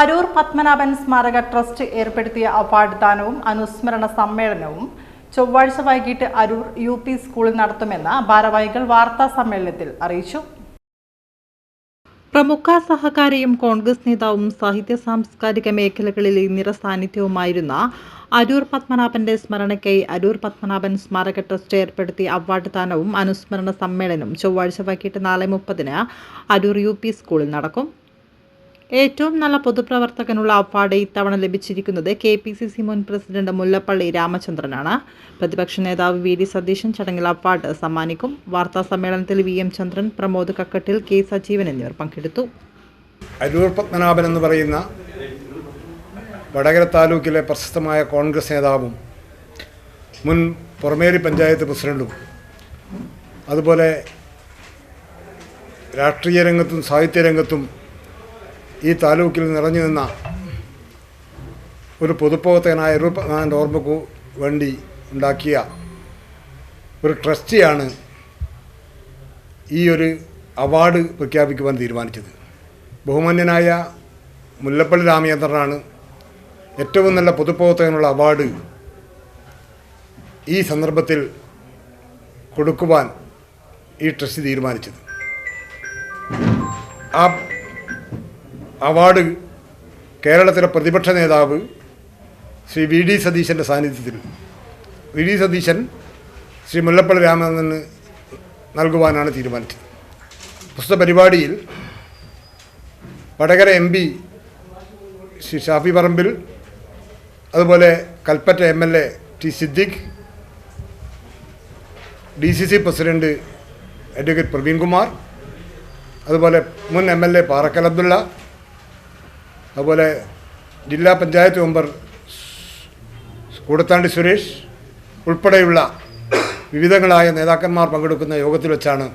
അരൂർ പത്മനാഭൻ സ്മാരക ട്രസ്റ്റ് ഏർപ്പെടുത്തിയ അവാർഡ് ദാനവും അനുസ്മരണ സമ്മേളനവും ചൊവ്വാഴ്ച വൈകിട്ട് അരൂർ യു പി സ്കൂളിൽ നടത്തുമെന്ന് ഭാരവാഹികൾ വാർത്താ സമ്മേളനത്തിൽ അറിയിച്ചു. പ്രമുഖ സഹകാരിയും കോൺഗ്രസ് നേതാവും സാഹിത്യ സാംസ്കാരിക മേഖലകളിലെ നിര സാന്നിധ്യവുമായിരുന്ന അരൂർ പത്മനാഭന്റെ സ്മരണയ്ക്കായി അരൂർ പത്മനാഭൻ സ്മാരക ട്രസ്റ്റ് ഏർപ്പെടുത്തിയ അവാർഡ് ദാനവും അനുസ്മരണ സമ്മേളനവും ചൊവ്വാഴ്ച വൈകിട്ട് നാല് മുപ്പതിന് അരൂർ യു സ്കൂളിൽ നടക്കും. ഏറ്റവും നല്ല പൊതുപ്രവർത്തകനുള്ള അവാർഡ് ഇത്തവണ ലഭിച്ചിരിക്കുന്നത് കെ പി സി സി മുൻ പ്രസിഡന്റ് മുല്ലപ്പള്ളി രാമചന്ദ്രനാണ്. പ്രതിപക്ഷ നേതാവ് വി ഡി സതീശൻ ചടങ്ങിൽ അവാർഡ് സമ്മാനിക്കും. വാർത്താ സമ്മേളനത്തിൽ V M Chandran Pramod Kakkattil K Sajeevan എന്നിവർ പങ്കെടുത്തു. അരൂർ പത്മനാഭൻ എന്ന് പറയുന്ന വടകര താലൂക്കിലെ പ്രശസ്തമായ കോൺഗ്രസ് നേതാവും മുൻ പുറമേരി പഞ്ചായത്ത് പ്രസിഡന്റും അതുപോലെ രാഷ്ട്രീയ രംഗത്തും സാഹിത്യ രംഗത്തും ഈ താലൂക്കിൽ നിറഞ്ഞു നിന്ന ഒരു പൊതുപ്രവർത്തകനായ രൂപനാഥന്റെ ഓർമ്മക്കു വേണ്ടി ഉണ്ടാക്കിയ ഒരു ട്രസ്റ്റിയാണ് ഈ ഒരു അവാർഡ് പ്രഖ്യാപിക്കുവാൻ തീരുമാനിച്ചത്. ബഹുമാന്യനായ മുല്ലപ്പള്ളി രാമചന്ദ്രനാണ് ഏറ്റവും നല്ല പൊതുപ്രവർത്തകനുള്ള അവാർഡ് ഈ സന്ദർഭത്തിൽ കൊടുക്കുവാൻ ഈ ട്രസ്റ്റ് തീരുമാനിച്ചത്. ആ അവാർഡ് കേരളത്തിലെ പ്രതിപക്ഷ നേതാവ് ശ്രീ വി ഡി സതീശന്റെ സാന്നിധ്യത്തിൽ. വി ഡി സതീശൻ ശ്രീ മുല്ലപ്പള്ളി രാമചന്ദ്രന് നൽകുവാനാണ് തീരുമാനിച്ചത്. പുസ്തക പരിപാടിയിൽ വടകര എം പി ശ്രീ ഷാഫി പറമ്പിൽ അതുപോലെ Kalpetta M L A T Siddique D C C president advocate Praveenkumar അതുപോലെ മുൻ M L A Parakkal Abdulla അതുപോലെ ജില്ലാ പഞ്ചായത്ത് മെമ്പർ കൂടത്താണ്ടി സുരേഷ് ഉൾപ്പെടെയുള്ള വിവിധങ്ങളായ നേതാക്കന്മാർ പങ്കെടുക്കുന്ന യോഗത്തിൽ വെച്ചാണ്